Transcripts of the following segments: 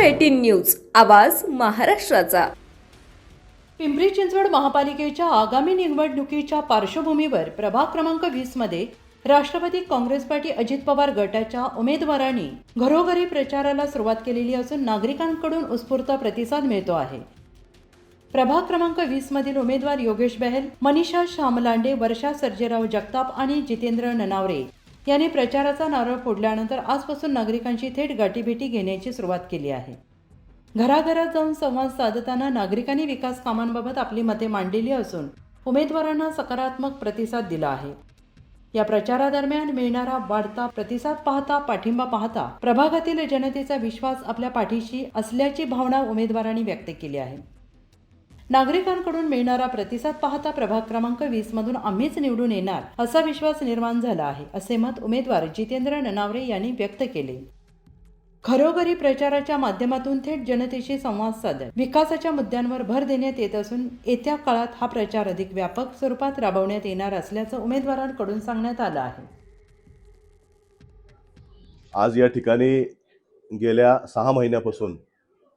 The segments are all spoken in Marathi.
एटीन न्यूज आवाज महाराष्ट्राचा. पिंपरी चिंचवड महापालिकेच्या आगामी निवडणुकीच्या पार्श्वभूमीवर प्रभाग क्रमांक वीसमध्ये राष्ट्रवादी काँग्रेस पार्टी अजित पवार गटाच्या उमेदवारांनी घरोघरी प्रचाराला सुरुवात केलेली असून नागरिकांकडून उत्स्फूर्त प्रतिसाद मिळतो आहे. प्रभाग क्रमांक वीस मधील उमेदवार योगेश बहल मनीषा श्यामलांडे वर्षा सर्जेराव जगताप आणि जितेंद्र ननावरे यांनी प्रचाराचा नारळ फोडल्यानंतर आजपासून नागरिकांची थेट गाठीभेटी घेण्याची सुरुवात केली आहे. घराघरात जाऊन संवाद साधताना नागरिकांनी विकास कामांबाबत आपली मते मांडलेली असून उमेदवारांना सकारात्मक प्रतिसाद दिला आहे. या प्रचारादरम्यान मिळणारा वाढता प्रतिसाद पाहता पाठिंबा पाहता प्रभागातील जनतेचा विश्वास आपल्या पाठीशी असल्याची भावना उमेदवारांनी व्यक्त केली आहे. नागरिकांकडून मिळणारा प्रतिसाद पाहता प्रभाग क्रमांक वीस मधून आम्हीच निवडून येणार असा विश्वास निर्माण झाला आहे असे मत उमेदवार जितेंद्र ननावरे यांनी व्यक्त केले. घरोघरी प्रचाराच्या माध्यमातून थेट जनतेशी संवाद साधत विकासाच्या मुद्द्यांवर भर देण्यात येत असून येत्या काळात हा प्रचार अधिक व्यापक स्वरूपात राबवण्यात येणार असल्याचं उमेदवारांकडून सांगण्यात आलं आहे. आज या ठिकाणी गेल्या सहा महिन्यापासून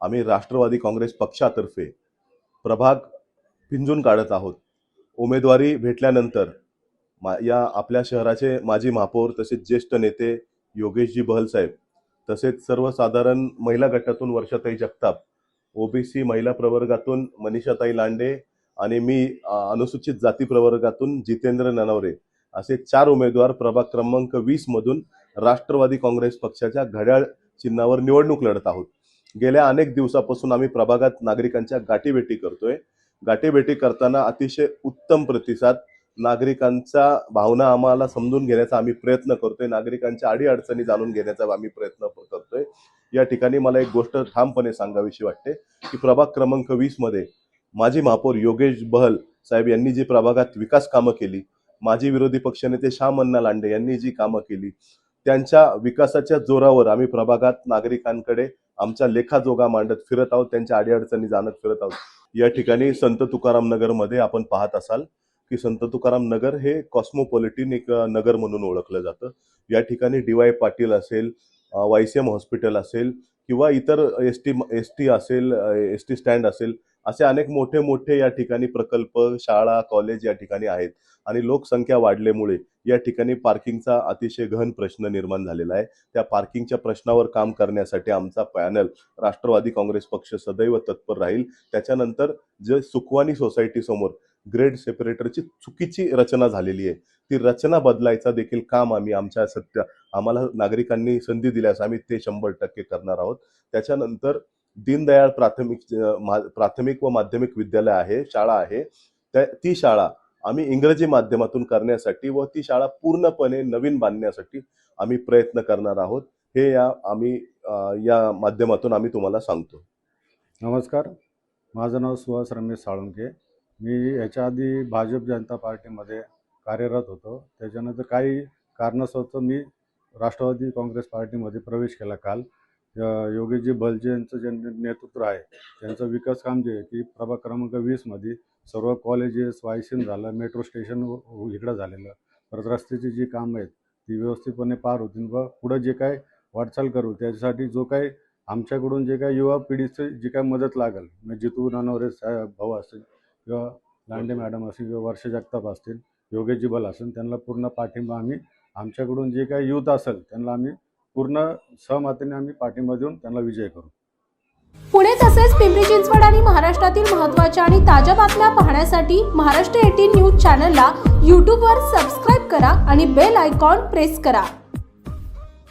आम्ही राष्ट्रवादी काँग्रेस पक्षातर्फे प्रभाग पिंजून काढत आहोत. उमेदवारी भेटल्यानंतर मा या आपल्या शहराचे माजी महापौर तसेच ज्येष्ठ नेते योगेशजी बहल साहेब तसेच सर्वसाधारण महिला गटातून वर्षाताई जगताप ओबीसी महिला प्रवर्गातून मनीषाताई लांडे आणि मी अनुसूचित जाती प्रवर्गातून जितेंद्र ननवरे असे चार उमेदवार प्रभाग क्रमांक वीसमधून राष्ट्रवादी काँग्रेस पक्षाच्या घड्याळ चिन्हावर निवडणूक लढत आहोत. गेल्या अनेक दिवसापासून आम्ही प्रभागात नागरिकांच्या गाठीभेटी करतोय. गाठीभेटी करताना अतिशय उत्तम प्रतिसाद नागरिकांच्या भावना आम्हाला समजून घेण्याचा आम्ही प्रयत्न करतोय. नागरिकांच्या अडीअडचणी जाणून घेण्याचा आम्ही प्रयत्न करतोय. या ठिकाणी मला एक गोष्ट ठामपणे सांगावीशी वाटते की प्रभाग क्रमांक वीसमध्ये माजी महापौर योगेश बहल साहेब यांनी जी प्रभागात विकास कामं केली माजी विरोधी पक्षनेते श्याम अण्णा लांडे यांनी जी कामं केली त्यांच्या विकासाच्या जोरावर आम्ही प्रभागात नागरिकांकडे आमच्या लेखाजोगा मांडत फिरत आहोत त्यांच्या अडीअडचणी जाणत फिरत आहोत. या ठिकाणी संत तुकाराम नगरमध्ये आपण पाहत असाल की संत तुकाराम नगर हे कॉस्मोपॉलिटिन एक नगर म्हणून ओळखलं जातं. या ठिकाणी डी वाय पाटील असेल वाय सी एम हॉस्पिटल असेल किंवा इतर एस टी एस टी असेल एस टी स्टँड असेल असे अनेक मोठे मोठे या ठिकाणी प्रकल्प शाळा कॉलेज या ठिकाणी आहेत. आणि लोकसंख्या वाढल्यामुळे या ठिकाणी पार्किंगचा अतिशय गहन प्रश्न निर्माण झालेला आहे. त्या पार्किंगच्या प्रश्नावर काम करण्यासाठी आमचा पॅनल राष्ट्रवादी काँग्रेस पक्ष सदैव तत्पर राहील. त्याच्यानंतर जे सुखवानी सोसायटी समोर ग्रेड सेपरेटरची चुकीची रचना झालेली आहे. ती रचना बदलायचा देखील काम आम्ही आमच्या सत्य आम्हाला नागरिकांनी संधी दिल्यास आम्ही ते शंभर टक्के करणार आहोत. त्याच्यानंतर दीनदयाळ प्राथमिक मा- प्राथमिक व माध्यमिक विद्यालय आहे शाळा आहे. त्या ती शाळा आम्ही इंग्रजी माध्यमातून करण्यासाठी व ती शाळा पूर्णपणे नवीन बांधण्यासाठी आम्ही प्रयत्न करणार आहोत. हे या आम्ही या माध्यमातून आम्ही तुम्हाला सांगतो. नमस्कार. माझं नाव सुहास रमेश साळुंके मी याच्या आधी भाजप जनता पार्टीमध्ये कार्यरत होतो. त्याच्यानंतर काही कारणास्तव मी राष्ट्रवादी काँग्रेस पार्टीमध्ये प्रवेश केला काल. योगीजी बलजे यांचं जे नेतृत्व आहे त्यांचं विकास काम जे आहे की प्रभाग क्रमांक वीसमध्ये सर्व कॉलेजेस वायसीन झालं मेट्रो स्टेशन इकडं झालेलं. परत रस्त्याची जी कामं आहेत ती व्यवस्थितपणे पार होतील व पुढं जे काय वाटचाल करू त्याच्यासाठी जो काही आमच्याकडून जे काही युवा पिढीची जी काय मदत लागेल म्हणजे जितू नानवरे साहेब भाऊ असतील किंवा लांडे मॅडम असतील किंवा वर्ष जगताप असतील योगेशजी बल असेल त्यांना पूर्ण पाठिंबा आम्ही आमच्याकडून जे काही युथ असेल त्यांना आम्ही पूर्ण सहमतीने आम्ही पाठिंबा देऊन त्यांना विजय करू. पुणे तसेच पिंपरी चिंचवड आणि महाराष्ट्रातील महत्त्वाच्या आणि ताज्या बातम्या पाहण्यासाठी महाराष्ट्र एटीन न्यूज चॅनलला यूट्यूबवर सबस्क्राईब करा आणि बेल आयकॉन प्रेस करा.